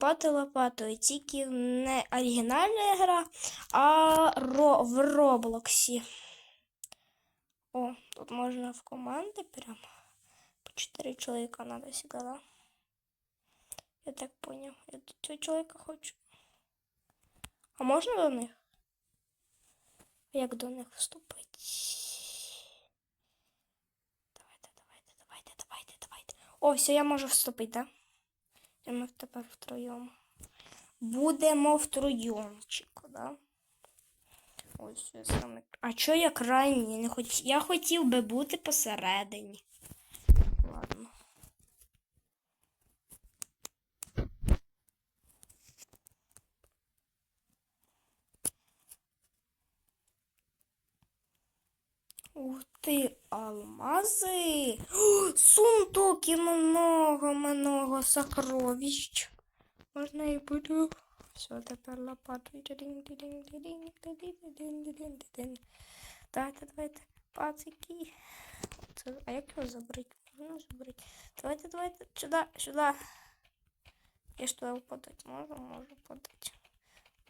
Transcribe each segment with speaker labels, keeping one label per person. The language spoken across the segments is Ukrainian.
Speaker 1: копати лопатою. Тільки не оригінальна гра, а ро в Роблоксі. О, тут можна в команди прям. По 4 чоловіка надо всегда, да? Я так понял. Я до цього чоловіка хочу. А можна до них? Як до них вступити? Давайте, давайте, давайте, давайте, давайте. О, все, я можу вступити, да? Ми тепер втроєм. Будемо втроємчику, да? Ось я саме. А чо я крайній? Не хоч... Я хотів би бути посередині. Ладно. Ух ты, алмазы! О, сундук и много-много сокровищ. Можно и буду. Все, тепер лопату. Давайте, давайте, пацики. Це- А як його забрати? Можна забрати? Давайте, давайте, сюди, сюди. Я ж туди подати можу? Можу подати.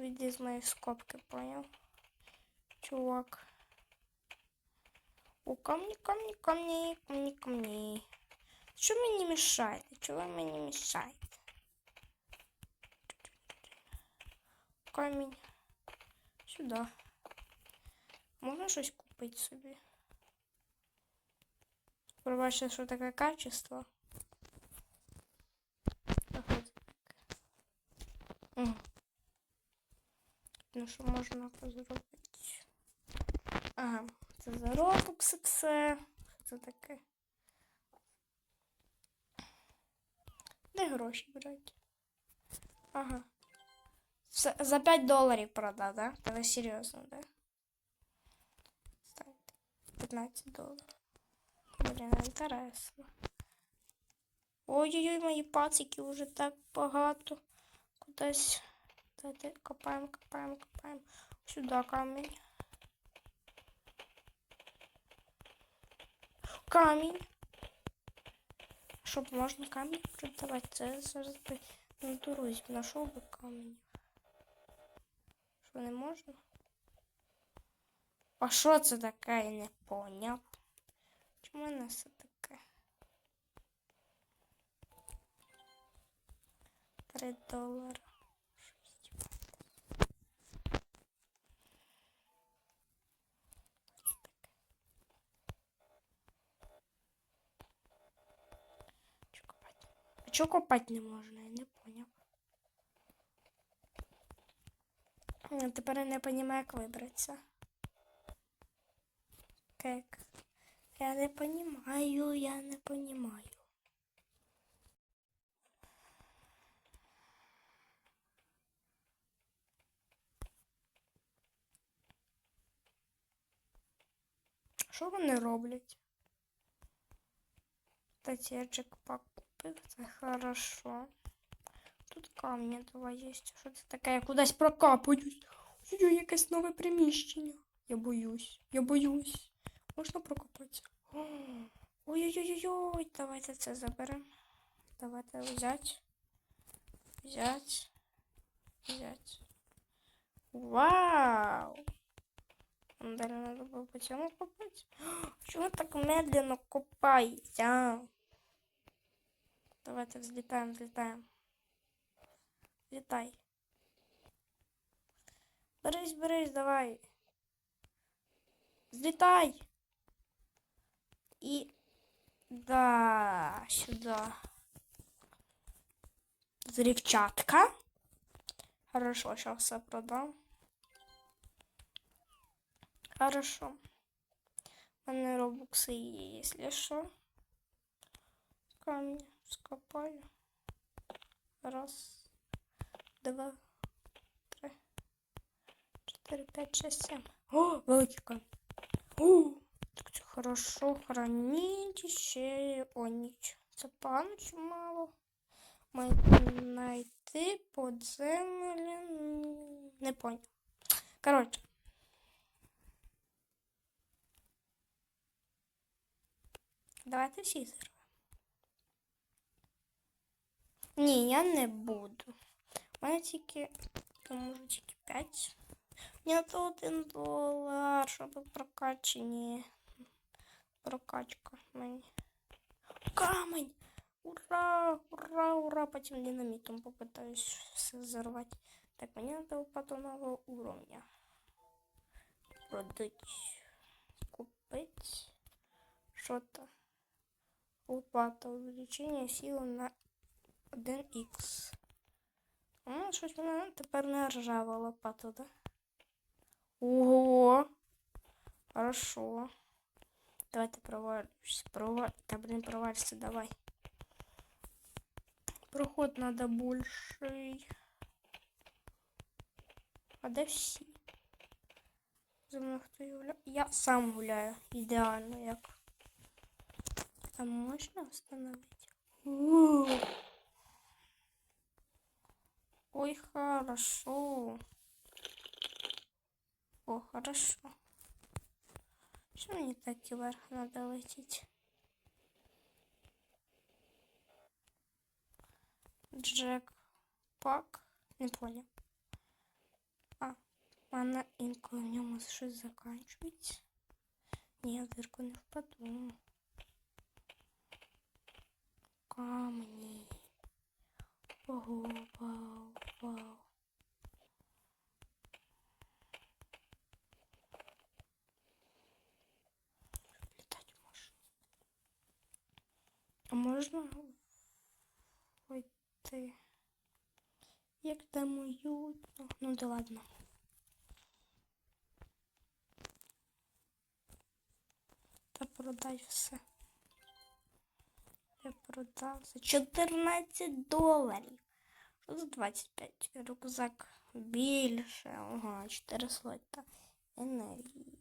Speaker 1: Віди з моєї скобки, понял? Чувак. О, камни, камни, камни, камни, камни. Что мне мешает? Чего мне мешает? Камінь. Сюди. Можна щось купити собі? Пробачте, що таке качество. Так от. М. Ну що можна зробити? Ага, це за робокси все. Це таке? Де гроші брати? Ага. С- За 5 доларів продав, да? Ви серйозно, да? Ставте. 15 доларів. Блін, інтересно. Ой-ой-ой, мої пацики вже так багато. Кудись. Копаємо, копаємо, копаємо. Сюди камінь. Камінь. Щоб можна камінь продавати. Це зараз би на дорозі знайшов би камінь. Що не можна? А що це таке? Я не поняв. Чому у нас це таке? Три долари. Чого копати не можна? Я не поняв. Я тепер не розумію, як вибратися. Как? Я не понимаю, я не понимаю. Що вони роблять? Кстати, я це хорошо. Тут камні два. Що це таке? Я кудись прокапаюсь. Ой, якесь нове приміщення. Я боюсь, я боюсь. Можна прокопатися? О, Ой-ой-ой-ой, давайте це заберемо. Давайте взять. Взять. Взять. Вау! Далі було по цьому копати. Чому так медленно копається? Давайте взлітаємо, взлітаємо. Взлітай. Берись, берись, давай. Взлетай. И да, сюда. Взрывчатка. Хорошо, сейчас все продам. Хорошо. У мене робокси є, если що. Камни скопаю. Раз, два, три, чотири, п'ять, шесть, сім. О, великий камінь. Так це хорошо хранить ще. Ніч. Це пан чи мало. Має знайти подземелі. Не понял. Коротше. Давайте всі зірвемо. Ні, я не буду. мене тільки, то може тільки 5. Ні, то один долар, щоб прокачені. Прокачка мені. Камень! Ура! Ура, ура! Потім динамітом попитаюсь все взорвати. Так, мені треба патонового уровня. Продать. Купить. Що-то. Лопата. Увеличення сили на 1х. Ну, щось мене тепер не ржава лопата, да? Ого! Хорошо. Давайте провалюсь. Проваль... Да блин, провалься, давай. Проход надо больший. А всі? За мною хто гуляє? Я сам гуляю. Ідеально як. А можна встановити? У. Ой, хорошо. О, хорошо. Що мені так і вверх надо летіти? Джек Пак. Не понял. А, в мене інколи в ньому щось закінчується. Ні, я в дирку не впаду. Камні. Ого, вау, вау. Літати можна. А можна вийти? Як там уютно. Ну да ладно. Та продай все. Я продав за 14 доларів. Що за 25? Рюкзак більше. Ага, 4 слота енергії.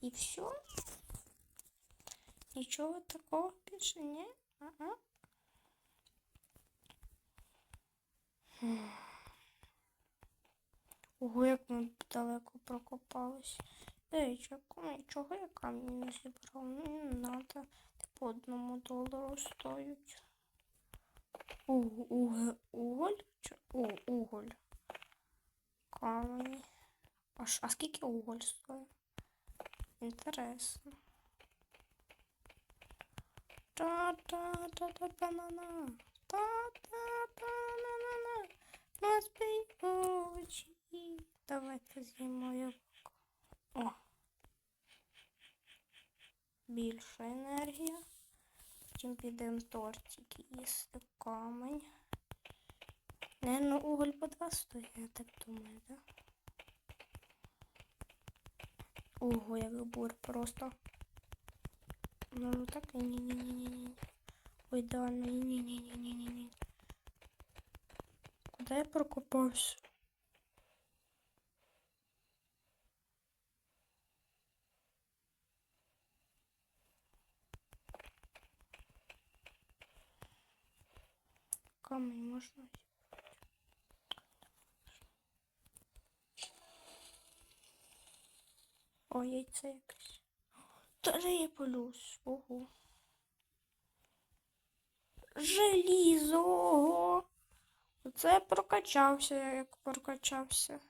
Speaker 1: І все? Нічого такого більше ні? Ага. Ого, як ми далеко прокопались. Ей, чого, я камні не зібрав? Мені не надо. По одному долару стоять. Уг, уг, уголь? У, уголь. Камені. А, а скільки уголь стоїть? Інтересно. Та-та-та-та-та-на-на. Та-та-та-на-на-на. На співочі. Давайте з'їмо яблуко. О. Більша енергія. Потім підемо тортики їсти камень. Ну уголь по два стоїть, я так думаю, да? Ого, як бур просто. Ну так ні-ні-ні-ні-ні. Ой, да, ні-ні-ні-ні-ні-ні. Куди я прокопався? Камень можна? О, яйце якесь. Три плюс. Ого. Желізо. Ого. Оце я прокачався, як прокачався.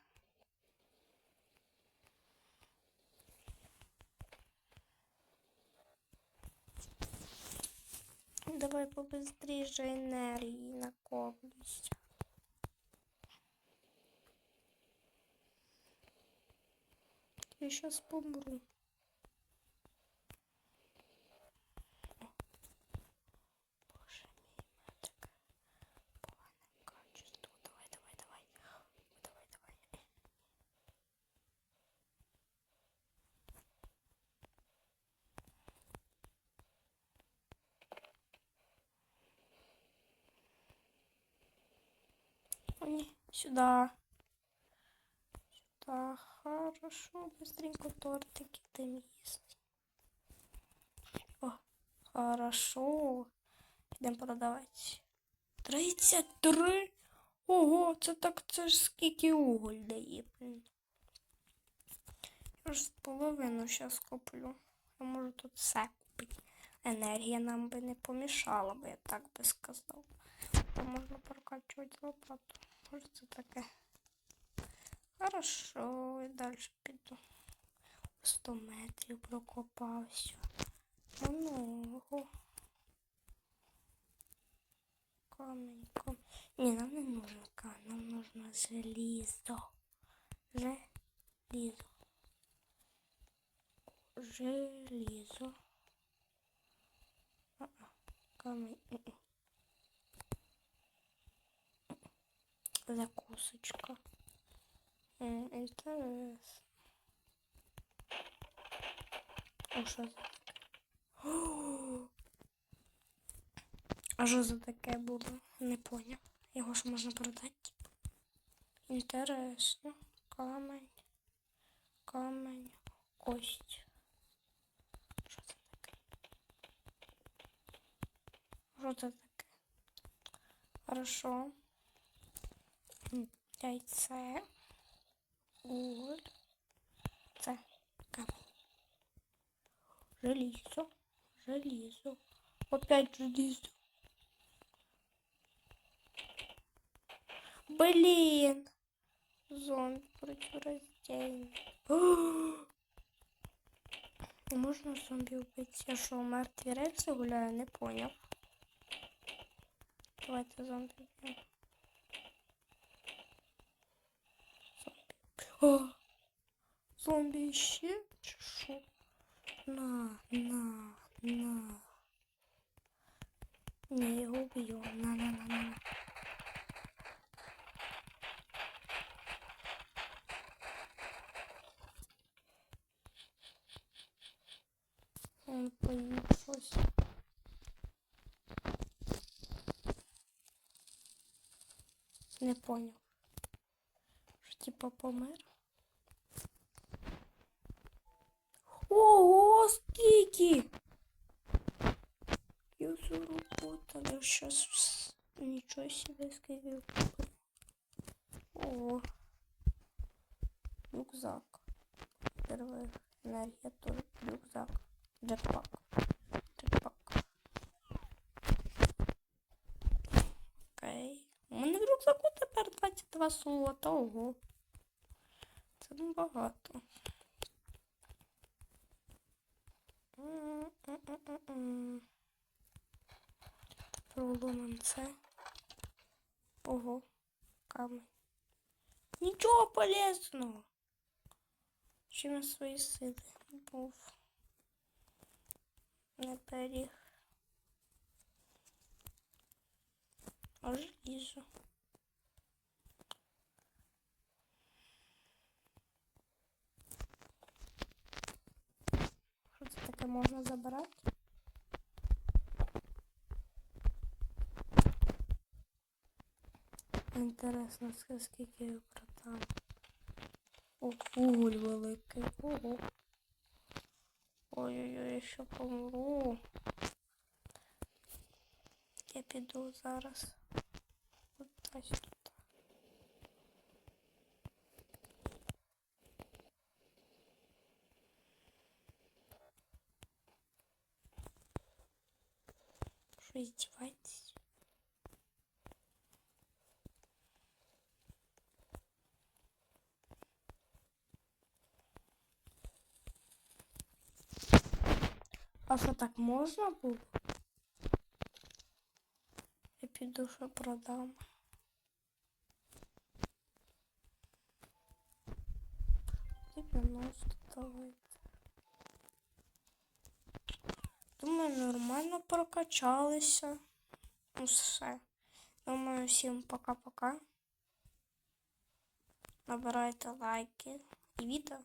Speaker 1: Давай побыстріше енергії накоплюсь. Я сейчас помру. О. Боже мій, в мене таке погане качество. Давай, давай, давай. Давай, давай. О, сюда. Сюда. Хорошо, быстренько тортики там есть. О, хорошо. Йдемо продавати. 33? Ого, це так це ж скільки уголь дає, блін. Я ж половину зараз куплю. Я можу тут все купити. Енергія нам би не помішала, би я так би сказав. лопату можна прокачувати лопату. Може це таке. Хорошо, і далі піду. 100 метрів прокопався. Камень, камень. Ні, нам не нужно камень, нам нужно желізо. Желізо. Желізо. А-а, Камень. Закусочка. М, Інтересно. О, що це? А що за таке було? Не поняв. Його ж можна продати. Інтересно. Камень. Камень. Кость. Що це таке? Що це таке? Хорошо. Яйце. Уголь. Це камень. Желізо. Желізо. Опять желізо. Блин. Зомби противостояние. Можно зомби убить? Я что, мертві рельси гуляю? Не понял. Давайте зомби уб'ємо. Зомби. О! Зомби ще? Чи? На, на, на. Не, його уб'ю. На, на, на, на. на. Он поїв щось. Не понял. Що типа помер? Ого, Я заработал. Я сейчас ничего себе купив. Ого. Рюкзак. Первая энергия тоже рюкзак. Джекпак. Джекпак. Окей. У мене в рюкзаку тепер 22 золота. Ого. Це небагато. М-м-м-м-м. Проломим це. Ого. Камень. Нічого полезного. Ще на свої сили був. Не періг. А желізо. Що це можна забирати? Інтересно, скільки я продам. О, уголь великий. Ого. Ой-ой-ой, я ще помру. Я піду зараз. Ось издеваетесь? А що так можна було? Я піду, що продам. Дев'яносто давайте. Думаю, нормально прокачалися. Ну все. Думаю, всім пока-пока. Набирайте лайки і відео.